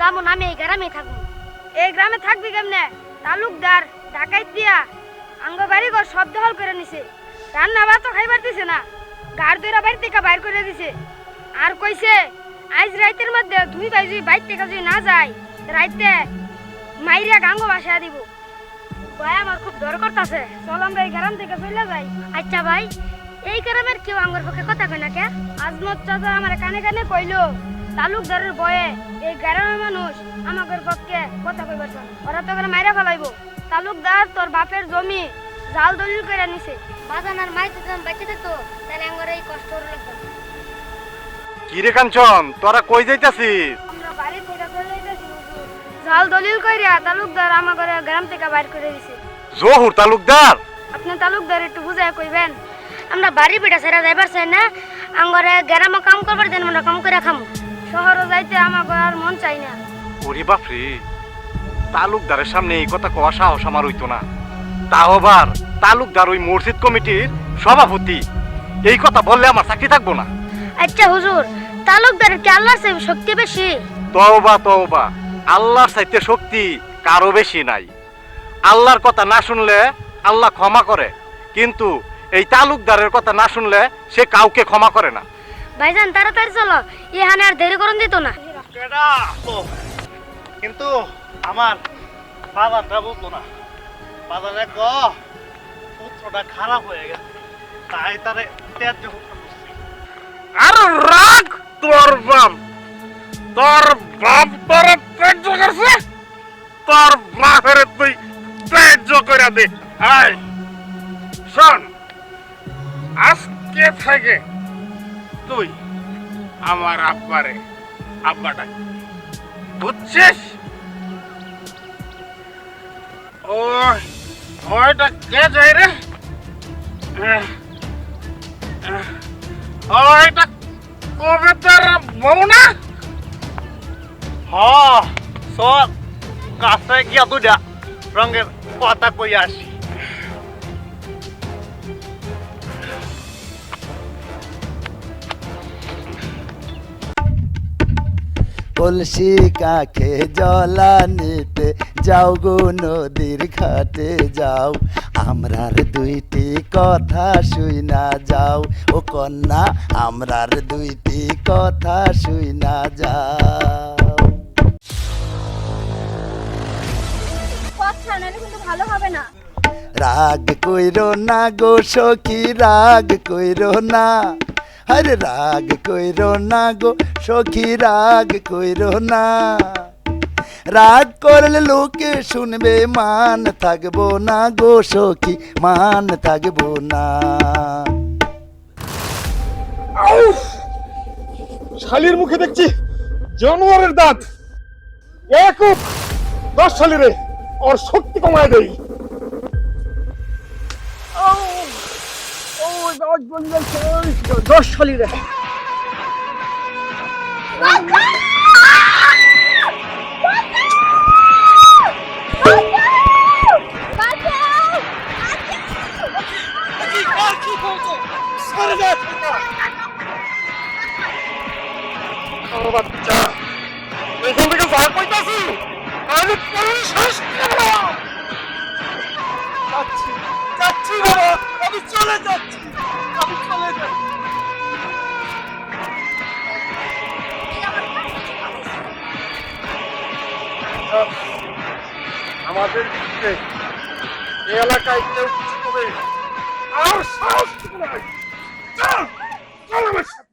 যাব না এই গ্রামেই থাকব। এই গ্রামে থাকবি কেমনে? তালুকদার ডাকাইত দিয়া আঙ্গ বাড়ি সব দখল করে নিছে। রান্না তো খাইবার দিছে না। গাড় দইরা বাড়ি থেকে বাইর করে দিছে। আর কইছে আজ রাইতের মধ্যে দুই ভাই যদি বাইর থেকে যদি না যায় রাইতে মাইরা গাঙ্গ বাসা দিব। ভাই, আমার খুব ডর করতেছে। চল আমরা এই গ্রাম থেকে চলে যাই। আচ্ছা ভাই, এই গ্রামের কেউ আমার পক্ষে কথা কয় না কে? আজমত চাচা আমার কানে কানে কইলো, তালুকদারের বয়ে এই গ্রামের মানুষ আমাদের পক্ষে কথা কইবার। ওরা তো করে মাইরা ফেলাইবো। তালুকদার তোর বাপের জমি জাল দলিল করে নিছে। বাজান আর মাইতে যখন বেঁচে থাকতো, তাহলে আমার এই কষ্ট হলো লাগতো না। কি কাঞ্চন তোরা কই যাইতাছিস। জাল দলিল কইরা তালুকদার আমাদের গ্রাম থেকে বাইর করে দিছে। জহুর তালুকদার? আপনি তালুকদার একটু বুঝায় কইবেন। আমরা বাড়ি পিঠা সেরা যাইবার চাই না আঙ্গরে গ্রামে কাম করবার দেন আমরা কাম করে খামু। শহরে যাইতে আমার আর মন চাই না। ওরে বাপরে তালুকদারের সামনে এই কথা কওয়া সাহস আমার হইতো না। তাও আবার তালুকদার ওই মসজিদ কমিটির সভাপতি এই কথা বললে আমার চাকরি থাকব না। আচ্ছা হুজুর তালুকদারের কি আল্লাহর চেয়ে শক্তি বেশি। তওবা তওবা। আল্লাহর চাইতে শক্তি কারও বেশি নাই। আল্লাহর কথা না শুনলে আল্লাহ ক্ষমা করে কিন্তু এই তালুকদারের কথা না শুনলে সে কাউকে ক্ষমা করে না। ভাইজান তাড়াতাড়ি চলো। ইহানে আর দেরি করুন দিত না। কিন্তু আমার বাজানটা বলতো না বাজানে ক পুত্রটা খারাপ হয়ে গেছে। তাই তারে ত্যায্য তোর বাপ তোর বাপ তোর ত্যায্য করছে? তোর বাপের তুই ত্যায্য করে দে। আয় শোন, আজকে থেকে তুই আমার আব্বারে আব্বাটা বুঝছিস? ও ওইটা কে যাই রে? ওইটা কবিতার বউ না হ সব কাছে গিয়া দুটা রঙের কথা কই আসি। কলসি কাকে জলা নিতে যাও গো নদীর ঘাটে যাও। আমরার দুইটি কথা শুই না যাও। ও কন্যা আমরার দুইটি কথা শুই না যাও। কথা নাহলে কিন্তু ভালো হবে না। রাগ কইরো না গো সখী রাগ কইরো না। আরে রাগ কইরো না গো, সখী রাগ কইরো না। রাগ করলে লোকে শুনবে, মান থাকব না গো, সখী মান থাকব না। শালির মুখে দেখছি জানোয়ারের দাঁত। এক দশ শালিরে, ওর শক্তি কমায় দেই। দশ শলি রে শেষ করব যাচ্ছি যাচ্ছি আমি চলে যাচ্ছি। Haber bitti. Ela caiu. tutulur. meio. sağ olsun. Al. Al. Al. Al.